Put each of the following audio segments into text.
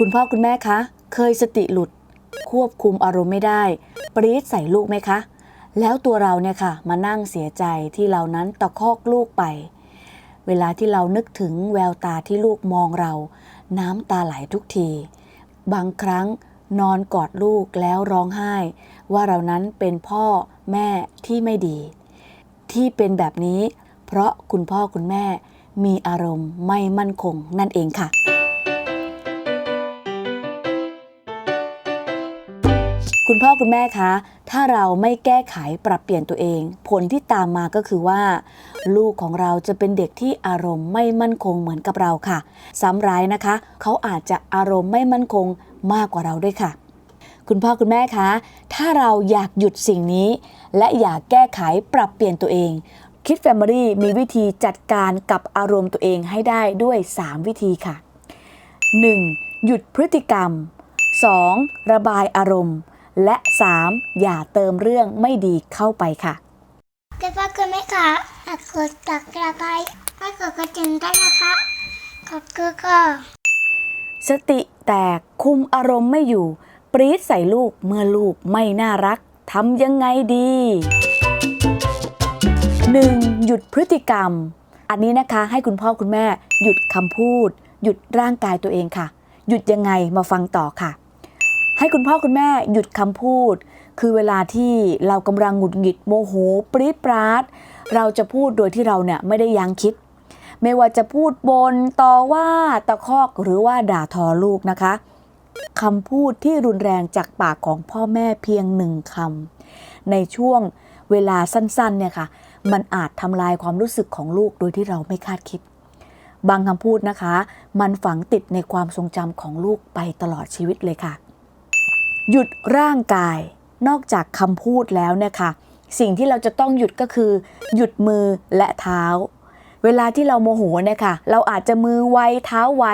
คุณพ่อคุณแม่คะ เคยสติหลุด ควบคุมอารมณ์ไม่ได้ ปรี๊ดใส่ลูกไหมคะ แล้วตัวเราเนี่ยค่ะ มานั่งเสียใจที่เรานั้นตะคอกลูกไป เวลาที่เรานึกถึงแววตาที่ลูกมองเรา น้ำตาไหลทุกที บางครั้งนอนกอดลูกแล้วร้องไห้ ว่าเรานั้นเป็นพ่อแม่ที่ไม่ดี ที่เป็นแบบนี้ เพราะคุณพ่อคุณแม่มีอารมณ์ไม่มั่นคงนั่นเองค่ะ คุณพ่อคุณแม่คะ ถ้าเราไม่แก้ไขปรับเปลี่ยนตัวเอง ผลที่ตามมาก็คือว่า ลูกของเราจะเป็นเด็กที่อารมณ์ไม่มั่นคงเหมือนกับเราค่ะ ซ้ำร้ายนะคะ เขาอาจจะอารมณ์ไม่มั่นคงมากกว่าเราด้วยค่ะ คุณพ่อคุณแม่คะ ถ้าเราอยากหยุดสิ่งนี้ และอยากแก้ไขปรับเปลี่ยนตัวเองคิดแฟมิลี่มีวิธีจัดการกับอารมณ์ตัวเองให้ได้ด้วย 3 วิธีค่ะ 1. หยุดพฤติกรรม 2. ระบายอารมณ์ และ 3. อย่าเติมเรื่องไม่ดีเข้าไปค่ะคุณพ่อคุณแม่คะฝากกดตักกระไกฝากกดกระดิ่งด้วยนะคะ ขอบคุณค่ะสติแตกคุมอารมณ์ไม่อยู่ ปรี๊ดใส่ลูกเมื่อลูกไม่น่ารักทำยังไงดี 1. หยุดพฤติกรรม อันนี้นะคะให้คุณพ่อคุณแม่ หยุดคำพูด หยุดร่างกายตัวเองค่ะ หยุดยังไงมาฟังต่อค่ะ ให้คุณพ่อคุณแม่หยุดคำพูด คือเวลาที่เรากำลังหงุดหงิดโมโหปรี๊ดปราด เราจะพูดโดยที่เราเนี่ยไม่ได้ยั้งคิด ไม่ว่าจะพูดบนต่อว่าตะคอกหรือว่าด่าทอลูกนะคะคำพูดที่รุนแรงจากปากของพ่อแม่เพียงหนึ่งคำในช่วงเวลาสั้นๆเนี่ยค่ะ มันอาจทำลายความรู้สึกของลูกโดยที่เราไม่คาดคิด บางคำพูดนะคะ มันฝังติดในความทรงจำของลูกไปตลอดชีวิตเลยค่ะ หยุดร่างกายนอกจากคำพูดแล้วเนี่ยค่ะ สิ่งที่เราจะต้องหยุดก็คือ หยุดมือและเท้า เวลาที่เราโมโหเนี่ยค่ะ เราอาจจะมือไวเท้าไว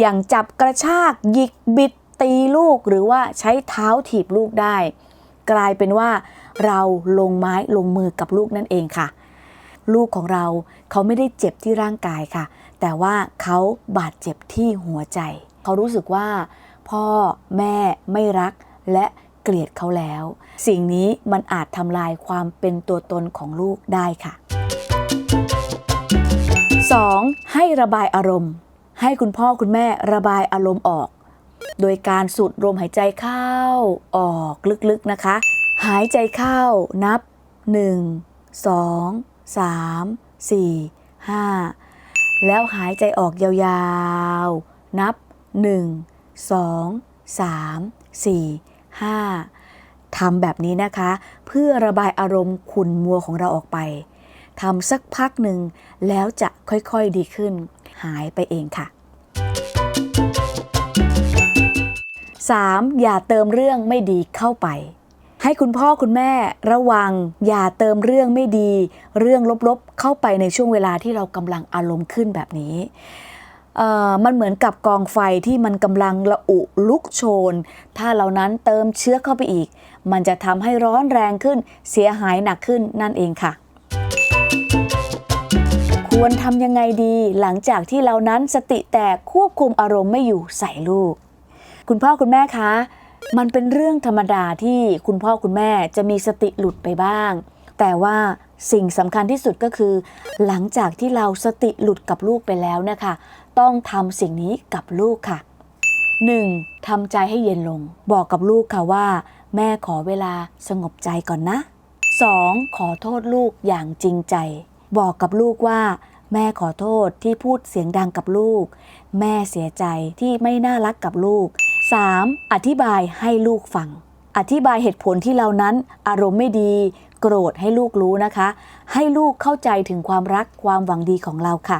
อย่างจับกระชากหยิกบิดตีลูกหรือว่าใช้เท้าถีบลูกได้ กลายเป็นว่าเราลงไม้ลงมือกับลูกนั่นเองค่ะ ลูกของเราเขาไม่ได้เจ็บที่ร่างกายค่ะ แต่ว่าเขาบาดเจ็บที่หัวใจ เขารู้สึกว่า พ่อแม่ไม่รัก และเกลียดเขาแล้ว สิ่งนี้มันอาจทำลายความเป็นตัวตนของลูกได้ค่ะ 2. ให้ระบายอารมณ์ ให้คุณพ่อคุณแม่ระบายอารมณ์ออก โดยการสูดลมหายใจเข้าออกลึกๆนะคะ หายใจเข้านับ 1 2 3 4 5 แล้วหายใจออกยาวๆ นับ 1 2 3 4 5 ทำแบบนี้นะคะ เพื่อระบายอารมณ์ขุ่นมัวของเราออกไปทำสักพักหนึ่งแล้วจะค่อยๆดีขึ้น หายไปเองค่ะ 3. อย่าเติมเรื่องไม่ดีเข้าไป ให้คุณพ่อคุณแม่ระวัง อย่าเติมเรื่องไม่ดี เรื่องลบๆ เข้าไปในช่วงเวลาที่เรากำลังอารมณ์ขึ้นแบบนี้ มันเหมือนกับกองไฟที่มันกำลังระอุลุกโชน ถ้าเรานั้นเติมเชื้อเข้าไปอีก มันจะทำให้ร้อนแรงขึ้น เสียหายหนักขึ้นนั่นเองค่ะ ควรทำยังไงดีหลังจากที่เรานั้นสติแตกควบคุมอารมณ์ไม่อยู่ใส่ลูก คุณพ่อคุณแม่คะมันเป็นเรื่องธรรมดาที่คุณพ่อคุณแม่จะมีสติหลุดไปบ้าง แต่ว่า สิ่งสำคัญที่สุดก็คือ หลังจากที่เราสติหลุดกับลูกไปแล้วนะคะ ต้องทำสิ่งนี้กับลูกค่ะ 1. ทำใจให้เย็นลง บอกกับลูกค่ะว่า แม่ขอเวลาสงบใจก่อนนะ 2. ขอโทษลูกอย่างจริงใจ บอกกับลูกว่า แม่ขอโทษที่พูดเสียงดังกับลูก แม่เสียใจที่ไม่น่ารักกับลูก 3. อธิบายให้ลูกฟัง อธิบายเหตุผลที่เรานั้นอารมณ์ไม่ดี โกรธให้ลูกรู้นะคะ ให้ลูกเข้าใจถึงความรักความหวังดีของเราค่ะ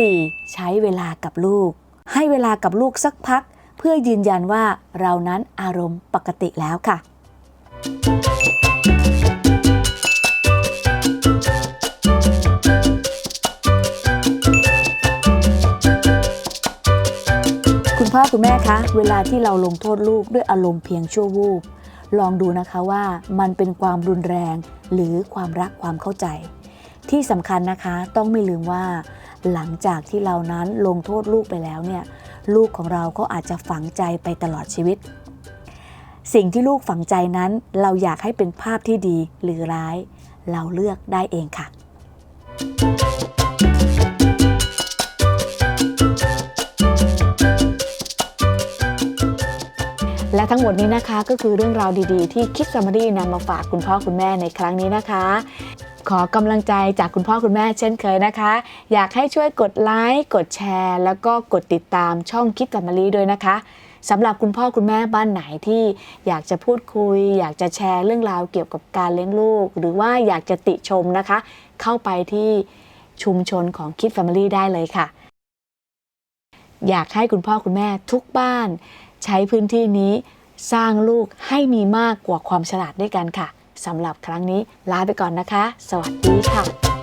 4. ใช้เวลากับลูก ให้เวลากับลูกสักพัก เพื่อยืนยันว่าเรานั้นอารมณ์ปกติแล้วค่ะ คุณพ่อคุณแม่คะ เวลาที่เราลงโทษลูกด้วยอารมณ์เพียงชั่ววูบ ลองดูนะคะว่ามันเป็นความรุนแรง หรือความรักความเข้าใจ ที่สำคัญนะคะต้องไม่ลืมว่า หลังจากที่เรานั้นลงโทษลูกไปแล้วเนี่ยลูกของเราก็อาจจะฝังใจไปตลอดชีวิต สิ่งที่ลูกฝังใจนั้น เราอยากให้เป็นภาพที่ดีหรือร้าย เราเลือกได้เองค่ะ และทั้งหมดนี้นะคะก็คือเรื่องราวดีๆ ที่คิดสม m รีนำมาฝากคุณพ่อคุณแม่ในครั้งนี้นะคะ ขอกำลังใจจากคุณพ่อคุณแม่เช่นเคยนะคะ อยากให้ช่วยกดไลค์กดแชร์ แล้วก็กดติดตามช่องคิดกับมารีด้วยนะคะสำหรับคุณพ่อคุณแม่บ้านไหนที่อยากจะพูดคุย อยากจะแชร์เรื่องราวเกี่ยวกับการเลี้ยงลูก หรือว่าอยากจะติชมนะคะ เข้าไปที่ชุมชนของคิด Family ได้เลยค่ะ อยากให้คุณพ่อคุณแม่ทุกบ้าน ใช้พื้นที่นี้สร้างลูกให้มีมากกว่าความฉลาดด้วยกันค่ะสำหรับครั้งนี้ลาไปก่อนนะคะ สวัสดีค่ะ